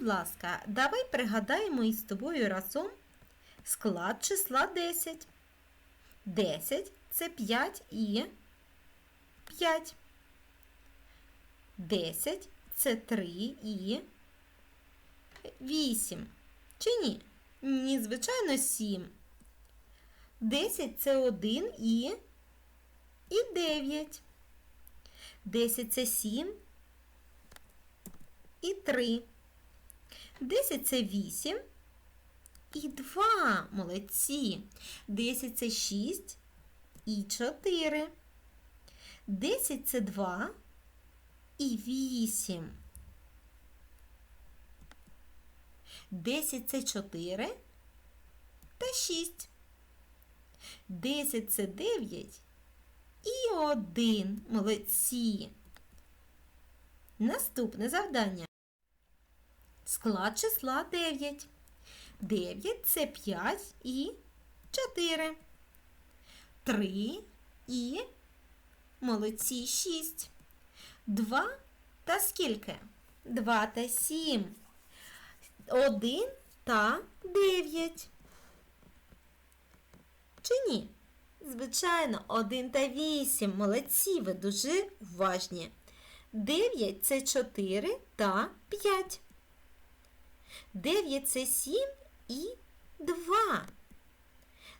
будь ласка, давай пригадаємо із тобою разом склад числа 10. 10 це 5 і 5. 10 це 3 і 8. Чи ні? Ні, звичайно, 7. 10 це 1 і, і 9. 10 це 7 і 3. 10 це 8 і 2. Молодці. 10 це 6 і 4. 10 це 2 і 8. 10 це 4 та 6. 10 це 9 і 1. Молодці. Наступне завдання. Склад числа 9. 9 це 5 і 4. 3 і молодці 6. 2 та скільки? 2 та 7. 1 та 9. Чи ні? Звичайно, 1 та 8. Молодці, ви дуже уважні. 9 це 4 та 5. 9 це 7 і 2.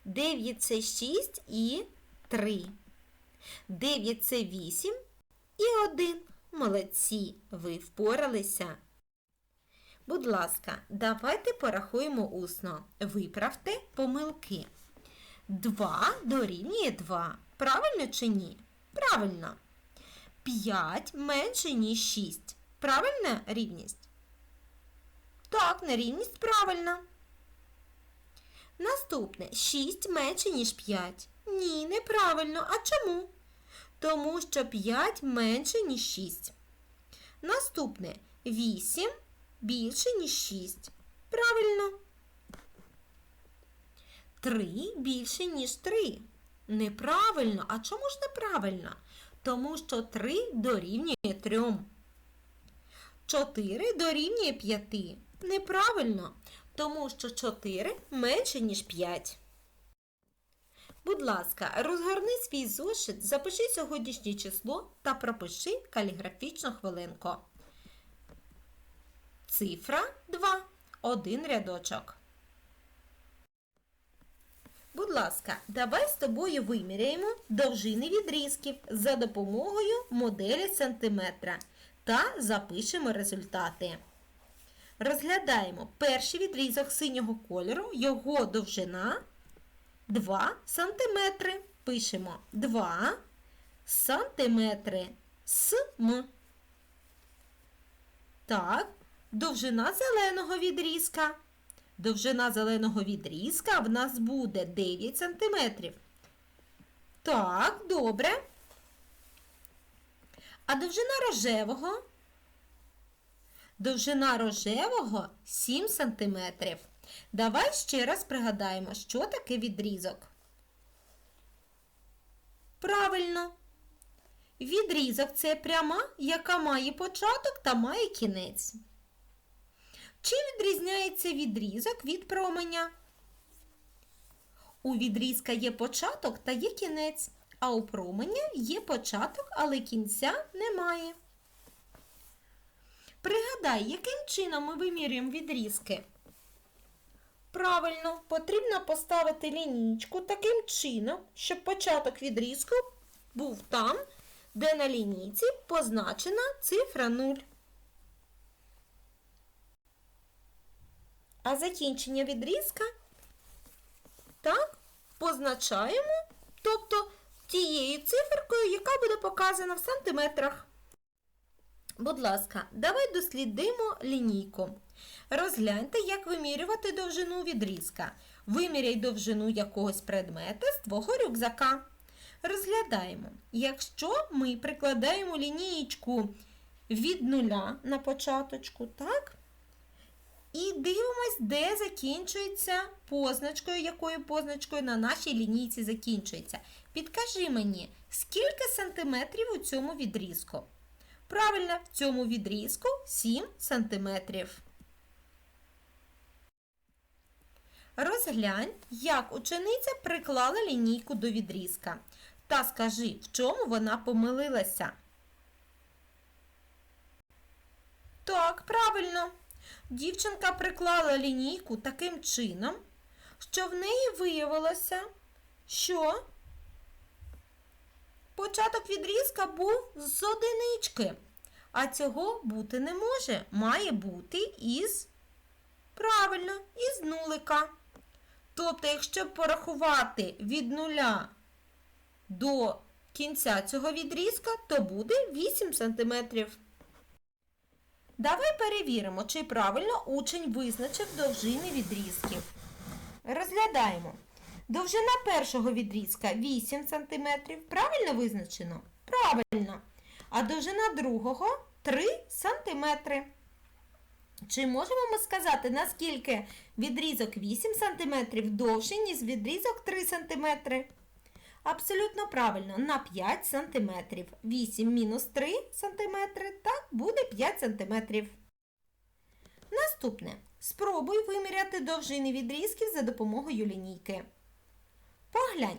9 це 6 і 3. 9 це 8 і 1. Молодці, ви впоралися. Будь ласка, давайте порахуємо усно. Виправте помилки. 2 дорівнює 2. Правильно чи ні? Правильно. 5 менше, ніж 6. Правильна рівність? Так, нерівність правильна. Наступне 6 менше, ніж 5. Ні, неправильно. А чому? Тому що 5 менше, ніж 6. Наступне 8 більше, ніж 6. Правильно. 3 більше, ніж 3. Неправильно. А чому ж неправильно? Тому що 3 дорівнює 3. 4 дорівнює 5. Неправильно, тому що 4 менше, ніж 5. Будь ласка, розгорни свій зошит, запиши сьогоднішнє число та пропиши каліграфічну хвилинку. Цифра 2. Один рядочок. Будь ласка, давай з тобою виміряємо довжини відрізків за допомогою моделі сантиметра та запишемо результати. Розглядаємо перший відрізок синього кольору, його довжина 2 см. Пишемо 2 сантиметри см. Так, довжина зеленого відрізка. Довжина зеленого відрізка в нас буде 9 см. Так, добре. А довжина рожевого? Довжина рожевого 7 см. Давай ще раз пригадаємо, що таке відрізок. Правильно. Відрізок це пряма, яка має початок та має кінець. Чим відрізняється відрізок від променя? У відрізка є початок та є кінець, а у променя є початок, але кінця немає. Пригадай, яким чином ми вимірюємо відрізки? Правильно, потрібно поставити лінійку таким чином, щоб початок відрізку був там, де на лінійці позначена цифра 0. А закінчення відрізка так, позначаємо, тобто тією циферкою, яка буде показана в сантиметрах. Будь ласка, давай дослідимо лінійку. Розгляньте, як вимірювати довжину відрізка. Виміряй довжину якогось предмета з твого рюкзака. Розглядаємо. Якщо ми прикладаємо лінієчку від нуля на початочку, так? І дивимось, де закінчується позначкою, якою позначкою на нашій лінійці закінчується. Підкажи мені, скільки сантиметрів у цьому відрізку? Правильно, в цьому відрізку 7 см. Розглянь, як учениця приклала лінійку до відрізка. Та скажи, в чому вона помилилася. Так, правильно. Дівчинка приклала лінійку таким чином, що в неї виявилося, що початок відрізка був з одинички. А цього бути не може. Має бути із правильно, із нулика. Тобто, якщо порахувати від нуля до кінця цього відрізка, то буде 8 см. Давай перевіримо, чи правильно учень визначив довжини відрізків. Розглядаємо. Довжина першого відрізка 8 см. Правильно визначено? Правильно. А довжина другого 3 см. Чи можемо ми сказати, наскільки відрізок 8 см довший, ніж відрізок 3 см? Абсолютно правильно, на 5 см. 8 мінус 3 см, так, буде 5 см. Наступне. Спробуй виміряти довжини відрізків за допомогою лінійки. Поглянь.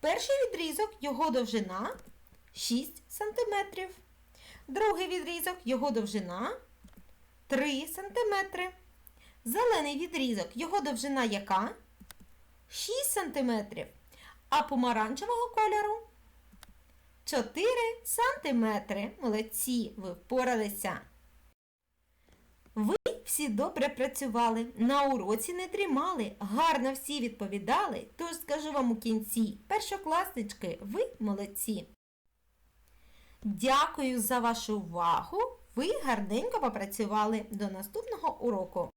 Перший відрізок, його довжина 6 см. Другий відрізок, його довжина 3 см. Зелений відрізок, його довжина яка? 6 см. А помаранчевого кольору 4 см. Молодці, ви впоралися. Ви всі добре працювали, на уроці не дрімали, гарно всі відповідали. Тож скажу вам у кінці, першокласнички, ви молодці. Дякую за вашу увагу. Ви гарненько попрацювали. До наступного уроку.